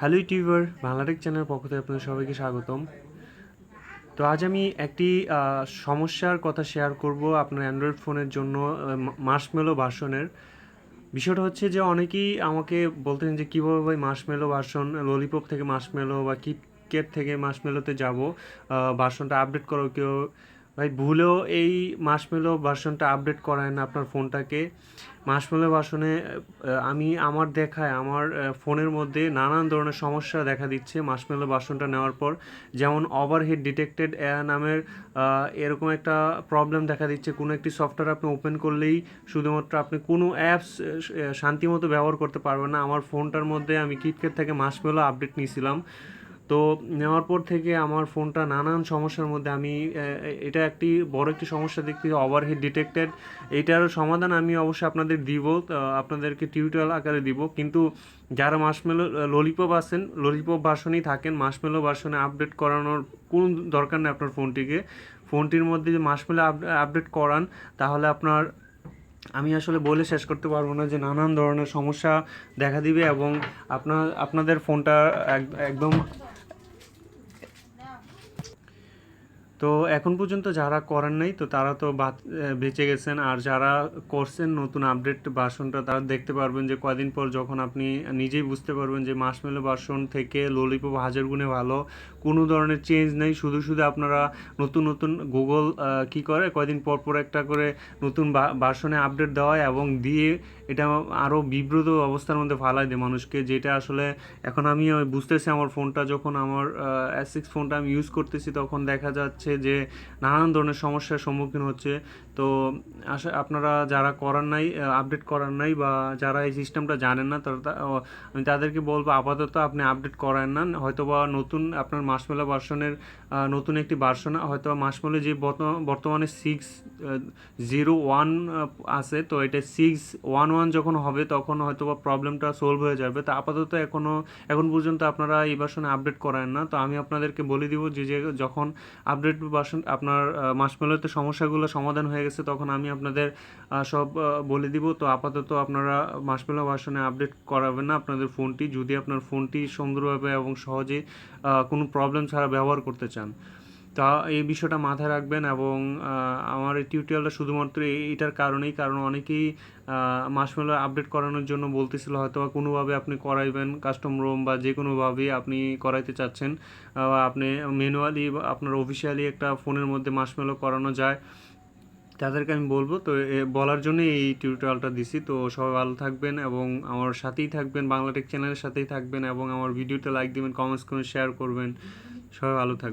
Hello YouTuber, Bangla Tech channel পক্ষ থেকে আপনাদের সবাইকে স্বাগতম। তো আজ আমি একটি সমস্যার কথা শেয়ার করব আপনার অ্যান্ড্রয়েড ফোনের জন্য মার্শমেলো ভার্সনের বিষয়টা হচ্ছে যে অনেকেই আমাকে বলতেন যে কীভাবে ভাই মার্শমেলো ভার্সন ললিপপ থেকে মার্শমেলো বা কিটকেট থেকে মার্শমেলোতে যাব ভার্সনটা আপডেট করো কেউ ভাই, ভুলেও এই মাসমেলো ভার্সনটা আপডেট করায় না আপনার ফোনটাকে। মাসমেলো ভার্সনে আমি আমার দেখায়, আমার ফোনের মধ্যে নানান ধরনের সমস্যা দেখা দিচ্ছে মাসমেলো ভার্সনটা নেওয়ার পর। যেমন ওভারহিট ডিটেক্টেড নামের এরকম একটা প্রবলেম দেখা দিচ্ছে। কোনো একটি সফটওয়্যার আপনি ওপেন করলেই শুধুমাত্র আপনি কোনো অ্যাপস শান্তিমতো ব্যবহার করতে পারবেন না। আমার ফোনটার মধ্যে আমি কিটকেট থেকে মাসমেলো আপডেট নিয়েছিলাম। তো নেওয়ার পর থেকে আমার ফোনটা নানান সমস্যার মধ্যে আমি এটা একটি বড় একটি সমস্যা দেখতে ওভারহিট ডিটেক্টেড এটার সমাধান আমি অবশ্যই আপনাদের দিব আপনাদেরকে টিউটোরিয়াল আকারে দিব। কিন্তু যারা মাসমেলো ললিপপ আছেন ললিপপ ভার্সনেই থাকেন মাসমেলো ভার্সনে আপডেট করানোর কোনো দরকার নেই আপনার ফোনটিকে। ফোনটির মধ্যে যে মাসমেলো আপডেট করান, তাহলে আপনার, আমি আসলে বলে শেষ করতে পারব না যে নানান ধরনের সমস্যা দেখা দিবে এবং আপনার, আপনাদের ফোনটা এক- একদম তো এখন পর্যন্ত যারা করেন নাই, তো তারা তো বেঁচে গেছেন। আর যারা করছেন নতুন আপডেট ভার্সনটা, তারা দেখতে পারবেন যে কয়দিন পর যখন আপনি নিজেই বুঝতে পারবেন যে মাসমেলো ভার্সন থেকে ললিপপ হাজার গুণে ভালো। কোনো ধরনের চেঞ্জ নেই। শুধু শুধু আপনারা নতুন নতুন গুগল কি করে? কয়দিন পর পর একটা করে নতুন ভার্সনে আপডেট দেওয়া হয় এবং দিয়ে এটা আরও বিব্রত অবস্থার মধ্যে ফালাই দেয় মানুষকে। যেটা আসলে এখন আমি বুঝতেছি আমার ফোনটা, যখন আমার এস সিক্স ফোনটা আমি ইউজ করতেছি, তখন দেখা যাচ্ছে যে নানান ধরনের সমস্যার সম্মুখীন হচ্ছে। তো আশা, আপনারা যারা করার নাই আপডেট করার নাই বা যারা এই সিস্টেমটা জানেন না, তারা আমি তাদেরকে বলব আপাতত আপনি আপডেট করান না। হয়তোবা নতুন আপনার মাসমেলা ভার্সনের নতুন একটি ভার্সন হয়তো মাসমেলে যে বর্ত- বর্তমানে সিক্স জিরো ওয়ান আছে, তো এটা সিক্স ওয়ান ওয়ান যখন হবে, তখন হয়তো বা প্রবলেমটা সলভ হয়ে যাবে। তো আপাতত এখনও এখন পর্যন্ত আপনারা এই ভার্সনে আপডেট করেন না। তো আমি আপনাদেরকে বলে দিব যে যখন আপডেট ভার্সন আপনার মাসমেলোতে সমস্যাগুলো সমাধান হয়ে গেছে, তখন আমি আপনাদের সব বলে দিব। তো আপাতত আপনারা মাসমেলো ভার্সনে আপডেট করাবেন না আপনাদের ফোনটি। যদি আপনার ফোনটি সুন্দরভাবে এবং সহজে কোনো প্রবলেম ছাড়া ব্যবহার করতে চান। তা এই বিষয়টা মাথায় রাখবেন এবং আমার এই টিউটোরিয়ালটা শুধুমাত্র এই- এইটার কারণেই, কারণ অনেকেই মাসমেলো আপডেট করানোর জন্য বলতেছিল হয়তো বা কোনোভাবে আপনি করাইবেন কাস্টম রোম বা যে কোনোভাবে আপনি করাইতে চাচ্ছেন। বা আপনি ম্যানুয়ালি আপনার অফিসিয়ালি একটা ফোনের মধ্যে মাসমেলো করানো যায়। তাদেরকে আমি বলব, তো বলার জন্য এই টিউটোরিয়ালটা দিছি। তো সবাই ভালো থাকবেন এবং আমার সাথেই থাকবেন, বাংলাটেক চ্যানেলের সাথেই থাকবেন এবং আমার ভিডিওটা লাইক দিবেন কমেন্টস করবেন শেয়ার করবেন। সবাই ভালো থাকবেন।